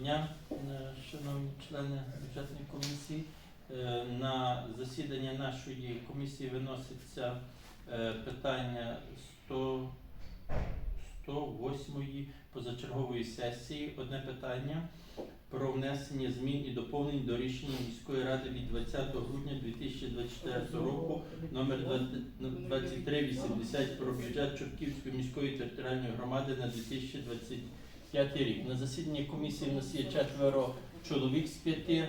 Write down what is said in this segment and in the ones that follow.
дня, е, шановні члени бюджетної комісії. Е, На засідання нашої комісії виноситься е, питання 100, 108 позачергової сесії. Одне питання про внесення змін і доповнень до рішення міської ради від 20 грудня 2024 року номер 2380 про бюджет Чортківської міської територіальної громади на 2025 рік. На засіданні комісії у нас є четверо чоловік з п'яти.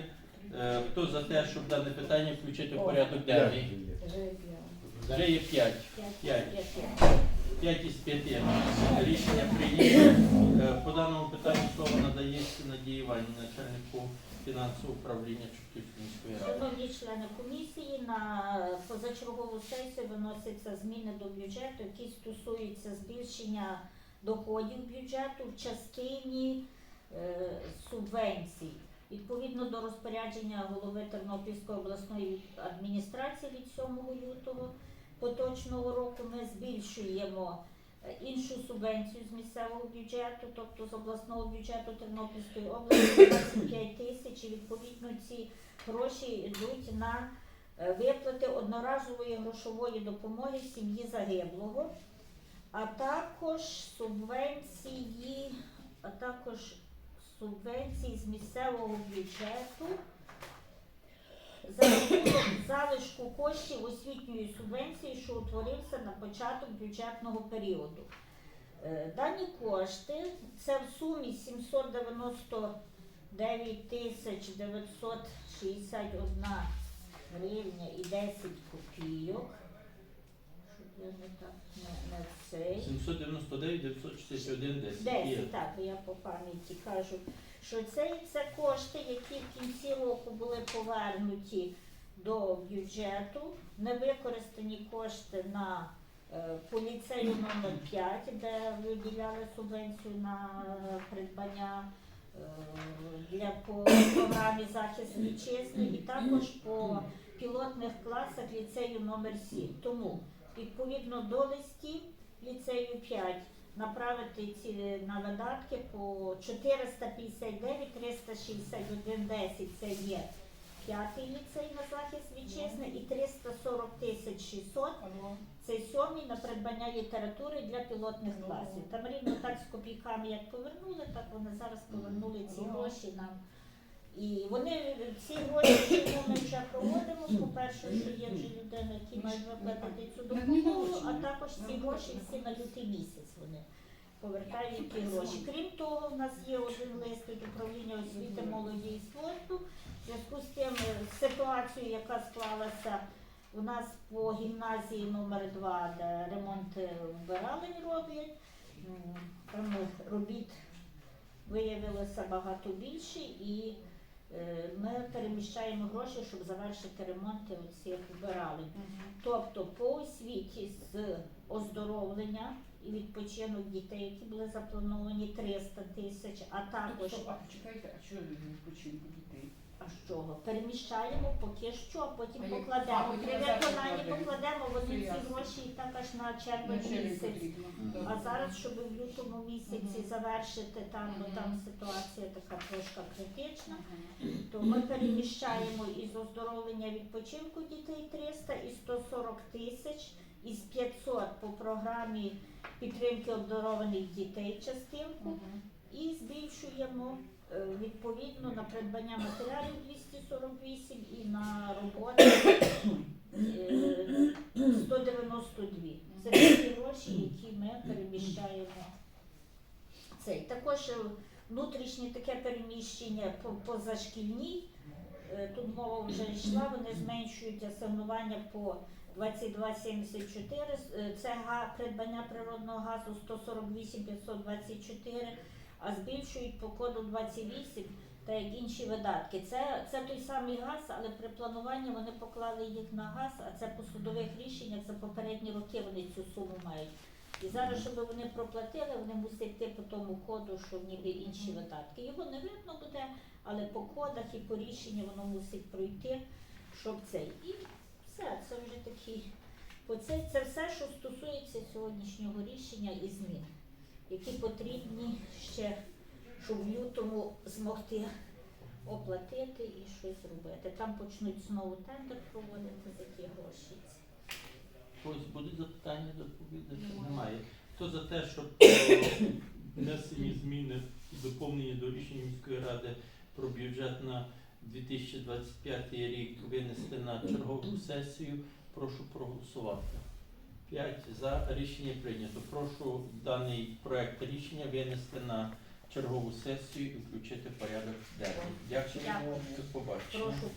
Е, Хто за те, щоб дане питання включити в порядок денний? Вже є п'ять. П'ять. П'ять із п'яти. Рішення прийнято. Е, По даному питанню слово надається Надії Іванівні, начальнику фінансового управління міської ради. Шановні члени комісії, на позачергову сесію виносяться зміни до бюджету, які стосуються збільшення доходів бюджету в частині е, субвенцій. Відповідно до розпорядження голови Тернопільської обласної адміністрації від 7 лютого поточного року ми збільшуємо е, іншу субвенцію з місцевого бюджету, тобто з обласного бюджету Тернопільської області 25 тисяч. Відповідно ці гроші йдуть на е, виплати одноразової грошової допомоги сім'ї загиблого, а також субвенції, а також субвенції з місцевого бюджету за залишку коштів освітньої субвенції, що утворився на початок бюджетного періоду. Е, Дані кошти це в сумі 799 тисяч 961 гривня і 10 копійок. Я не так не, не цей. 799 941 10. 10, так, я по пам'яті кажу, що це, це кошти, які в кінці року були повернуті до бюджету, невикористані кошти на е, по ліцею номер 5, де виділяли субвенцію на придбання е, для по програмі захист вітчизни і також по пілотних класах ліцею номер 7. Тому відповідно до листів ліцею 5 направити ці на видатки по 459 361 10 це є п'ятий ліцей на захист вітчизни і 340 тисяч 600 це сьомий на придбання літератури для пілотних класів. Там рівно так з копійками як повернули, так вони зараз повернули ці гроші нам. І вони ці гроші, чому ми вже проводимо, по-перше, що є вже людина, які мають виплатити цю допомогу, а також ці гроші всі на лютий місяць вони повертають ті гроші. Крім того, в нас є один лист від управління освіти, молоді і спорту. В зв'язку з тим е, ситуацією, яка склалася у нас по гімназії номер 2 де ремонт вбиралень роблять. Там робіт виявилося багато більше і ми переміщаємо гроші, щоб завершити ремонти оцих вбиралень. Тобто по освіті з оздоровлення і відпочинок дітей, які були заплановані 300 тисяч, а також А чекайте, а що відпочинку дітей? А з чого? Переміщаємо поки що, а потім А як- покладемо. а, При назад виконанні покладемо. покладемо, вони ці ясно. гроші і так аж на червень місяць. А зараз, щоб в лютому місяці Мгм. завершити там, бо Мгм. там ситуація така трошки критична, то ми переміщаємо із оздоровлення відпочинку дітей 300 і 140 тисяч із 500 по програмі підтримки обдарованих дітей частинку і збільшуємо відповідно на придбання матеріалів 248 і на роботи е, 192. Це ті гроші, які ми переміщаємо. Цей. Також е, внутрішнє таке переміщення по позашкільній. Е, Тут мова вже йшла, вони зменшують асигнування по 2274, е, це га- придбання природного газу 148 524, а збільшують по коду 28 та як інші видатки. Це, це той самий газ, але при плануванні вони поклали їх на газ, а це по судових рішеннях за попередні роки вони цю суму мають. І зараз, щоб вони проплатили, вони мусять йти по тому коду, що ніби інші видатки. Його не видно буде, але по кодах і по рішенню воно мусить пройти, щоб цей. І все, це вже такий. Оце це все, що стосується сьогоднішнього рішення і змін, які потрібні ще щоб в лютому змогти оплатити і щось зробити. Там почнуть знову тендер проводити за ті гроші. Ось будуть запитання до доповідача? Немає. Немає. Хто за те, щоб е, внесені зміни і доповнення до рішення міської ради про бюджет на 2025 рік винести на чергову сесію, прошу проголосувати. П'ять за рішення прийнято. Прошу даний проект рішення винести на чергову сесію і включити в порядок денний. Дякую. Дякую. До побачення. Прошу